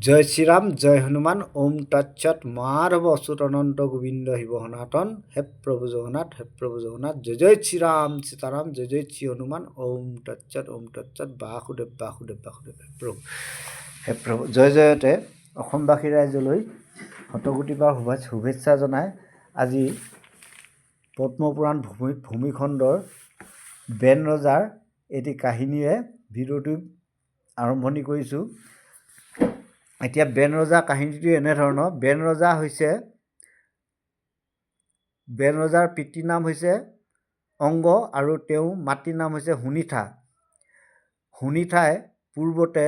জয় শ্রীরাম জয় হনুমান ওম তৎসৎ মাধব অচ্যুত অনন্ত গোবিন্দ শিব সনাতন হে প্রভু জগন্নাথ হে প্রভু জগন্নাথ জয় জয় শ্রীরাম সীতারাম জয় জয় শ্রী হনুমান ওম তৎসৎ ওম তৎসৎ বাসুদেৱ বাসুদেৱ বাসুদেৱ হে প্ৰভু হে প্ৰভু জয় জয়তে অসমবাসী ৰাইজলৈ শতকোটিবাৰ শুভে শুভেচ্ছা জনাই আজি পদ্মপুৰাণ ভূমি ভূমিখণ্ডৰ বেন ৰজাৰ এটি কাহিনীৰে ভিডিঅ'টো আৰম্ভণি কৰিছোঁ। এতিয়া বেন ৰজা কাহিনীটো এনেধৰণৰ বেন ৰজা হৈছে বেন ৰজাৰ পিতৃৰ নাম হৈছে অংগ আৰু তেওঁ মাতৃৰ নাম হৈছে সুনিঠা সুনিঠাই পূৰ্বতে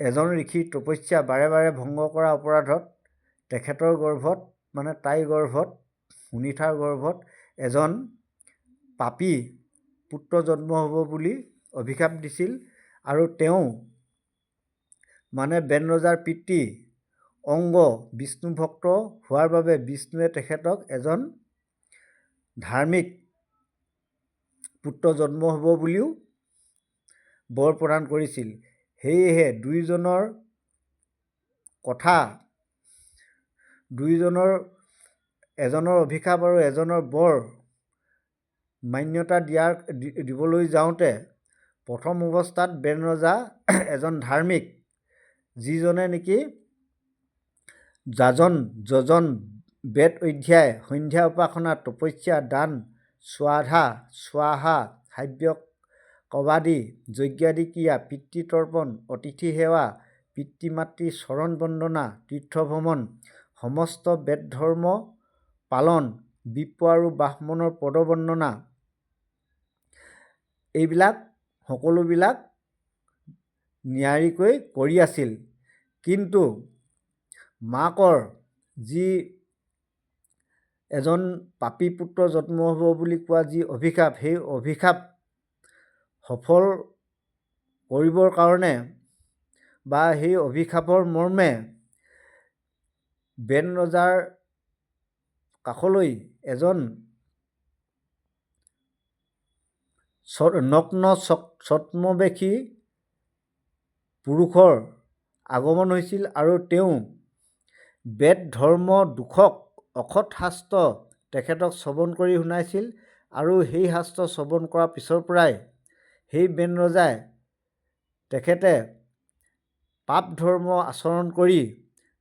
এজন ঋষিৰ তপস্যা বাৰে বাৰে ভংগ কৰা অপৰাধত তেখেতৰ গৰ্ভত মানে তাইৰ গৰ্ভত সুনিঠাৰ গৰ্ভত এজন পাপী পুত্ৰ জন্ম হ'ব বুলি অভিশাপ দিছিল আৰু তেওঁ মানে বেন ৰজাৰ পিতৃ অংগ বিষ্ণু ভক্ত হোৱাৰ বাবে বিষ্ণুৱে তেখেতক এজন ধাৰ্মিক পুত্ৰ জন্ম হ'ব বুলিও বৰ প্ৰদান কৰিছিল। সেয়েহে দুয়োজনৰ কথা দুয়োজনৰ এজনৰ অভিশাপ আৰু এজনৰ বৰ মান্যতা দিয়াৰ দিবলৈ যাওঁতে প্ৰথম অৱস্থাত বেন ৰজা এজন ধাৰ্মিক যিজনে নেকি যাজন যজন বেদ অধ্যায় সন্ধ্যা উপাসনা তপস্যা দান স্বাধা স্বাহা হাব্য কবাদী যজ্ঞাদি ক্ৰিয়া পিতৃতৰ্পণ অতিথি সেৱা পিতৃ মাতৃ চৰণ বন্দনা তীৰ্থভ্ৰমণ সমস্ত বেদ ধৰ্ম পালন বিপ্ৰ আৰু ব্ৰাহ্মণৰ পদবন্দনা। এইবিলাক সকলোবিলাক নিয়াৰিকৈ কৰি আছিল। কিন্তু মাকৰ যি এজন পাপী পুত্ৰ জন্ম হ'ব বুলি কোৱা যি অভিশাপ সেই অভিশাপ সফল কৰিবৰ কাৰণে বা সেই অভিশাপৰ মৰ্মে বেন ৰজাৰ কাষলৈ এজন নগ্ন ছদ্মবেশী পুৰুষৰ আগমন হৈছিল আৰু তেওঁ বেদ ধৰ্ম দুখক অসৎ শাস্ত্ৰ তেখেতক শ্ৰৱণ কৰি শুনাইছিল আৰু সেই শাস্ত্ৰ শ্ৰৱণ কৰাৰ পিছৰ পৰাই সেই বেন ৰজাই তেখেতে পাপ ধৰ্ম আচৰণ কৰি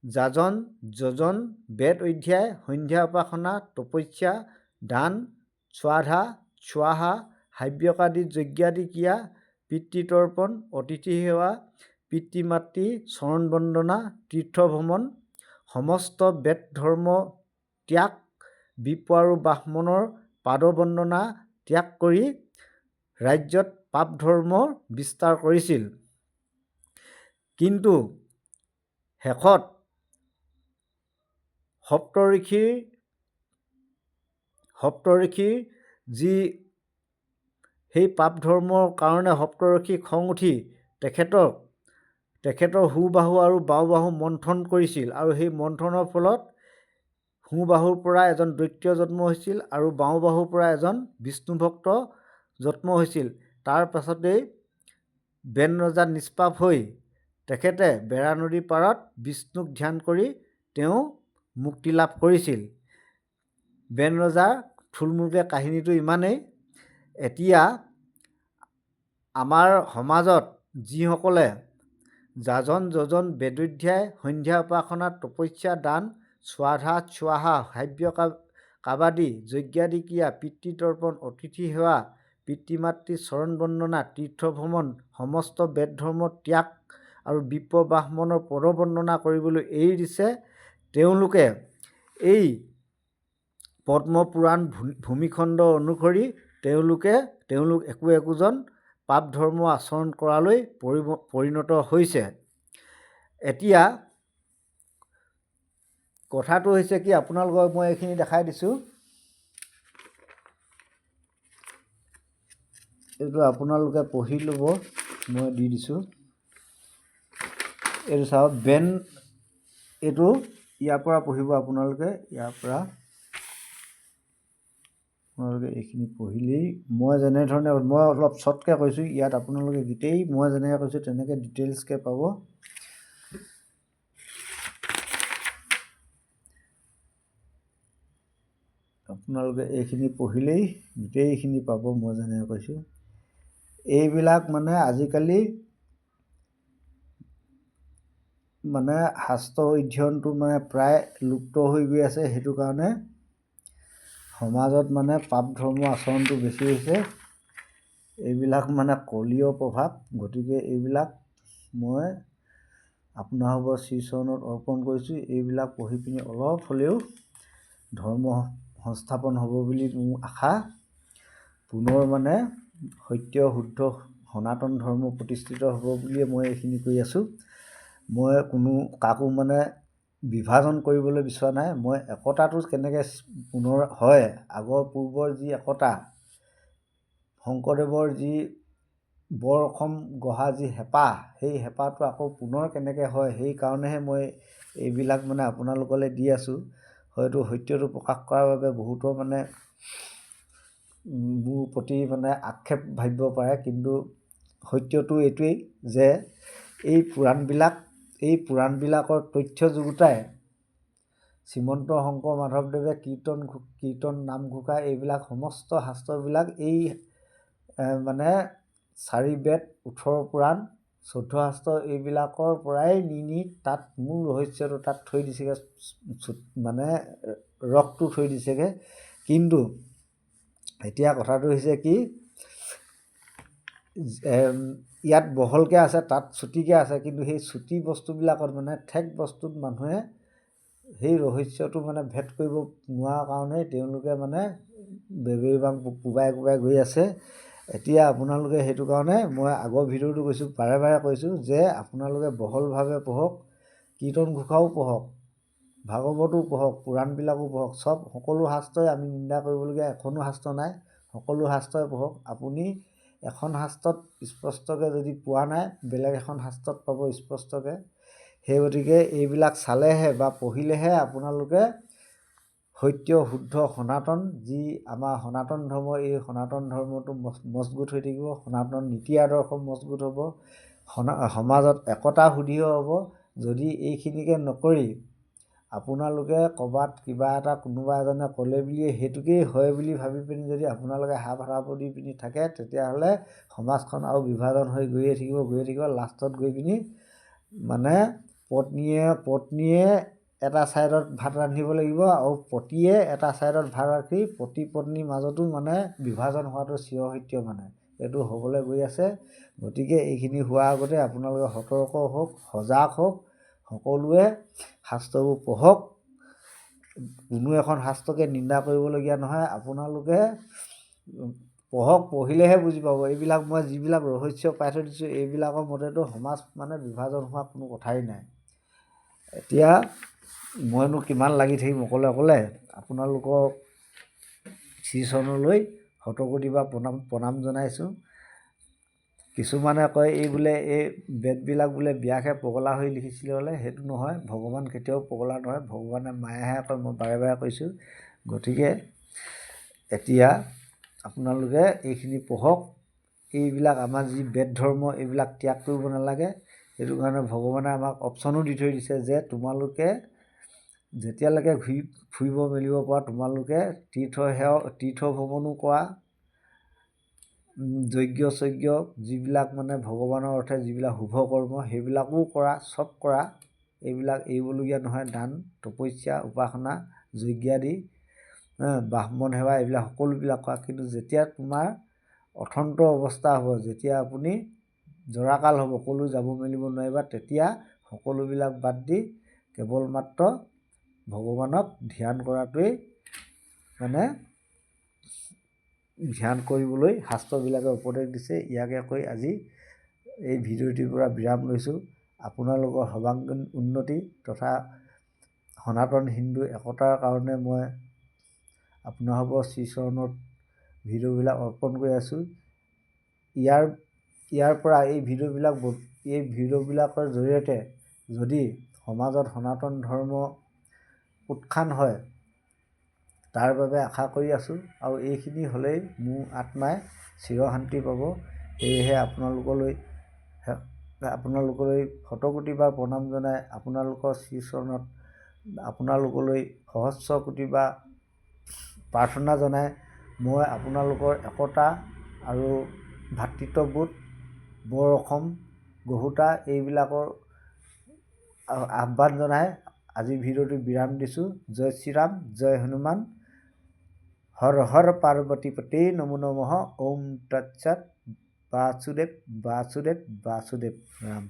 যাজন যজন বেদ অধ্যায় সন্ধ্যা উপাসনা তপস্যা দান স্বাধা স্বাহা হাব্যকাদি যজ্ঞাদি ক্ৰিয়া পিতৃতৰ্পণ অতিথি সেৱা পিতৃ মাতৃ চৰণ বন্দনা তীৰ্থভ্ৰমণ সমস্ত বেদ ধৰ্ম ত্যাগ বিপ্ৰ আৰু ব্ৰাহ্মণৰ পাদবন্দনা ত্যাগ কৰি ৰাজ্যত পাপ ধৰ্ম বিস্তাৰ কৰিছিল। কিন্তু শেষত সপ্তঋষিৰ সপ্তঋষিৰ যি সেই পাপ ধৰ্মৰ কাৰণে সপ্তৰ্ষি খং উঠি তেখেতক তেখেতৰ সোঁ বাহু আৰু বাওঁ বাহু মন্থন কৰিছিল আৰু সেই মন্থনৰ ফলত সোঁ বাহুৰ পৰা এজন দৈত্য জন্ম হৈছিল আৰু বাওঁ বাহুৰ পৰা এজন বিষ্ণু ভক্ত জন্ম হৈছিল। তাৰ পাছতেই বেন ৰজা নিষ্পাপ হৈ তেখেতে বেৰা নদীৰ পাৰত বিষ্ণুক ধ্যান কৰি তেওঁ মুক্তি লাভ কৰিছিল। বেন ৰজাৰ থুলমূলকৈ কাহিনীটো ইমানেই এতিয়া আমাৰ সমাজত যিসকলে যাজন যজন বেদধ্যায় সন্ধ্যা উপাসনা তপস্যা দান স্বাধা স্বাহা হাব্য কাবাদী যজ্ঞাদি ক্ৰিয়া পিতৃতৰ্পণ অতিথি সেৱা পিতৃ মাতৃ চৰণ বন্দনা তীৰ্থভ্ৰমণ সমস্ত বেদ ধৰ্ম ত্যাগ আৰু বিপ্ৰ ব্ৰাহ্মণৰ পদবন্দনা কৰিবলৈ এৰি দিছে তেওঁলোকে। এই পদ্মপুৰাণ ভূমিখণ্ড অনুসৰি তেওঁলোকে তেওঁলোক একো একোজন পাপ ধৰ্ম আচৰণ কৰালৈ পৰি পৰিণত হৈছে। এতিয়া কথাটো হৈছে কি, আপোনালোকক মই এইখিনি দেখাই দিছোঁ। এইটো আপোনালোকে পঢ়ি ল'ব, মই দি দিছোঁ। এইটো চাওক, বেন, এইটো ইয়াৰ পৰা পঢ়িব আপোনালোকে, ইয়াৰ পৰা আপোনালোকে এইখিনি পঢ়িলেই মই যেনেধৰণে মই অলপ চটকৈ কৈছোঁ ইয়াত আপোনালোকে গোটেই মই যেনেকৈ কৈছোঁ তেনেকৈ ডিটেইলছকৈ পাব। আপোনালোকে এইখিনি পঢ়িলেই গোটেইখিনি পাব মই যেনেকৈ কৈছোঁ। এইবিলাক মানে আজিকালি মানে শাস্ত্ৰ অধ্যয়নটো মানে প্ৰায় লুপ্ত হৈ গৈ আছে সেইটো কাৰণে সমাজত মানে পাপ ধৰ্ম আচৰণটো বেছি হৈছে। এইবিলাক মানে কলীয় প্ৰভাৱ গতিকে এইবিলাক মই আপোনালোকৰ শ্ৰীচৰণত অৰ্পণ কৰিছোঁ। এইবিলাক পঢ়ি পিনি অলপ হ'লেও ধৰ্ম সংস্থাপন হ'ব বুলি মোৰ আশা। পুনৰ মানে সত্য শুদ্ধ সনাতন ধৰ্ম প্ৰতিষ্ঠিত হ'ব বুলিয়ে মই এইখিনি কৰি আছোঁ। মই কোনো কাকো মানে বিভাজন কৰিবলৈ বিচৰা নাই। মই একতাটো কেনেকৈ পুনৰ হয়? আগৰ পূৰ্বৰ যি একতা শংকৰদেৱৰ যি বৰ অসম গঢ়া যি হেঁপাহ সেই হেঁপাহটো আকৌ পুনৰ কেনেকৈ হয়? সেইকাৰণেহে মই এইবিলাক মানে আপোনালোকলৈ দি আছোঁ। হয়তো সত্যটো প্ৰকাশ কৰাৰ বাবে বহুতৰ মানে মোৰ প্ৰতি মানে আক্ষেপ ভাবিব পাৰে। কিন্তু সত্যটো এইটোৱেই যে এই পুৰাণবিলাক এই পুৰাণবিলাকৰ তথ্য যুগুতাই শ্ৰীমন্ত শংকৰ মাধৱদেৱে কীৰ্তন কীৰ্তন নামঘোষা এইবিলাক সমস্ত শাস্ত্ৰবিলাক এই মানে চাৰি বেদ ওঠৰ পুৰাণ চৈধ্য শাস্ত্ৰ এইবিলাকৰ পৰাই নি নি তাত মূল ৰহস্যটো তাত থৈ দিছেগৈ মানে ৰসটো থৈ দিছেগৈ। কিন্তু এতিয়া কথাটো হৈছে কি ইয়াত বহলকৈ আছে তাত চুটিকৈ আছে কিন্তু সেই চুটি বস্তুবিলাকত মানে ঠেক বস্তুত মানুহে সেই ৰহস্যটো মানে ভেদ কৰিব নোৱাৰা কাৰণেই তেওঁলোকে মানে বেবেৰবাং কোবাই কোবাই গৈ আছে। এতিয়া আপোনালোকে সেইটো কাৰণে মই আগৰ ভিডিঅ'টো কৈছোঁ বাৰে বাৰে কৈছোঁ যে আপোনালোকে বহলভাৱে পঢ়ক কীৰ্তন ঘোষাও পঢ়ক ভাগৱতো পঢ়ক পুৰাণবিলাকো পঢ়ক চব সকলো শাস্ত্ৰই আমি নিন্দা কৰিবলগীয়া এখনো শাস্ত্ৰ নাই সকলো শাস্ত্ৰই পঢ়ক। আপুনি এখন শাস্ত্ৰত স্পষ্টকৈ যদি পোৱা নাই বেলেগ এখন শাস্ত্ৰত পাব স্পষ্টকৈ। সেই গতিকে এইবিলাক চালেহে বা পঢ়িলেহে আপোনালোকে সত্য শুদ্ধ সনাতন যি আমাৰ সনাতন ধৰ্ম এই সনাতন ধৰ্মটো মজবুত হৈ থাকিব সনাতন নীতি আদৰ্শ মজবুত হ'ব সমাজত একতা সুদৃঢ় হ'ব। যদি এইখিনিকে নকৰি আপোনালোকে ক'ৰবাত কিবা এটা কোনোবা এজনে ক'লে বুলিয়ে সেইটোকেই হয় বুলি ভাবি পিনি যদি আপোনালোকে হাত হাতাপ দি পিনি থাকে তেতিয়াহ'লে সমাজখন আৰু বিভাজন হৈ গৈয়ে থাকিব গৈয়ে থাকিব। লাষ্টত গৈ পিনি মানে পত্নীয়ে পত্নীয়ে এটা ছাইডত ভাত ৰান্ধিব লাগিব আৰু পতিয়ে এটা ছাইডত ভাত ৰাখি পতি পত্নীৰ মাজতো মানে বিভাজন হোৱাটো চিৰসত্য মানে। এইটো হ'বলৈ গৈ আছে। গতিকে এইখিনি হোৱাৰ আগতে আপোনালোকে সতৰ্ক হওক সজাগ হওক। সকলোৱে শাস্ত্ৰবোৰ পঢ়ক। কোনো এখন শাস্ত্ৰকে নিন্দা কৰিবলগীয়া নহয়। আপোনালোকে পঢ়ক পঢ়িলেহে বুজি পাব। এইবিলাক মই যিবিলাক ৰহস্য পাই থৈ দিছোঁ এইবিলাকৰ মতেতো সমাজ মানে বিভাজন হোৱা কোনো কথাই নাই। এতিয়া মইনো কিমান লাগি থাকিম অকলে অকলে? আপোনালোকক শ্ৰীচৰণলৈ শতকোটি বা প্ৰণাম প্ৰণাম জনাইছোঁ। কিছুমানে কয় এই বোলে এই বেদবিলাক বোলে ব্যাসে পগলা হৈ লিখিছিলে হ'লে সেইটো নহয় ভগৱান কেতিয়াও পগলা নহয় ভগৱানে মায়েহে কয় মই বাৰে বাৰে কৈছোঁ। গতিকে এতিয়া আপোনালোকে এইখিনি পঢ়ক। এইবিলাক আমাৰ যি বেদ ধৰ্ম এইবিলাক ত্যাগ কৰিব নালাগে। সেইটো কাৰণে ভগৱানে আমাক অপশ্যনো দি থৈ দিছে যে তোমালোকে যেতিয়ালৈকে ঘূৰি ফুৰিব মেলিব পৰা তোমালোকে তীৰ্থ সেৱা তীৰ্থ ভ্ৰমণো কৰা। যজ্ঞ চজ্ঞ যিবিলাক মানে ভগৱানৰ অৰ্থে যিবিলাক শুভ কৰ্ম সেইবিলাকো কৰা চব কৰা এইবিলাক এৰিবলগীয়া নহয় দান তপস্যা উপাসনা যজ্ঞাদি ব্ৰাহ্মণ সেৱা এইবিলাক সকলোবিলাক কৰা। কিন্তু যেতিয়া তোমাৰ অথন্ত অৱস্থা হ'ব যেতিয়া আপুনি জৰাকাল হ'ব ক'লৈ যাব মেলিব নোৱাৰিবা তেতিয়া সকলোবিলাক বাদ দি কেৱল মাত্ৰ ভগৱানক ধ্যান কৰাটোৱেই মানে ধ্যান কৰিবলৈ শাস্ত্ৰবিলাকে উপদেশ দিছে ইয়াকে কৈ আজি এই ভিডিঅ'টিৰ পৰা বিৰাম লৈছোঁ। আপোনালোকৰ সৰ্বাংগীন উন্নতি তথা সনাতন হিন্দু একতাৰ কাৰণে মই আপোনালোকৰ শ্ৰীচৰণত ভিডিঅ'বিলাক অৰ্পণ কৰি আছোঁ। ইয়াৰ ইয়াৰ পৰা এই ভিডিঅ'বিলাক এই ভিডিঅ'বিলাকৰ জৰিয়তে যদি সমাজত সনাতন ধৰ্ম উত্থান হয় তাৰ বাবে আশা কৰি আছোঁ আৰু এইখিনি হ'লেই মোৰ আত্মাই চিৰশান্তি পাব। সেয়েহে আপোনালোকলৈ আপোনালোকলৈ শতকোটিবাৰ প্ৰণাম জনাই আপোনালোকৰ শ্ৰীচৰণত আপোনালোকলৈ সহস্ৰ কোটিবাৰ প্ৰাৰ্থনা জনাই মই আপোনালোকৰ একতা আৰু ভাতৃত্ববোধ বৰ অসম গহুতা এইবিলাকৰ আহ্বান জনাই আজি ভিডিঅ'টো বিৰাম দিছোঁ। জয় শ্ৰীৰাম জয় হনুমান। হৰ হৰ পাৰ্বতী পতে নমো নমঃ ওম তৎসৎ বাসুদেৱ বাসুদেৱ বাসুদেৱ ৰাম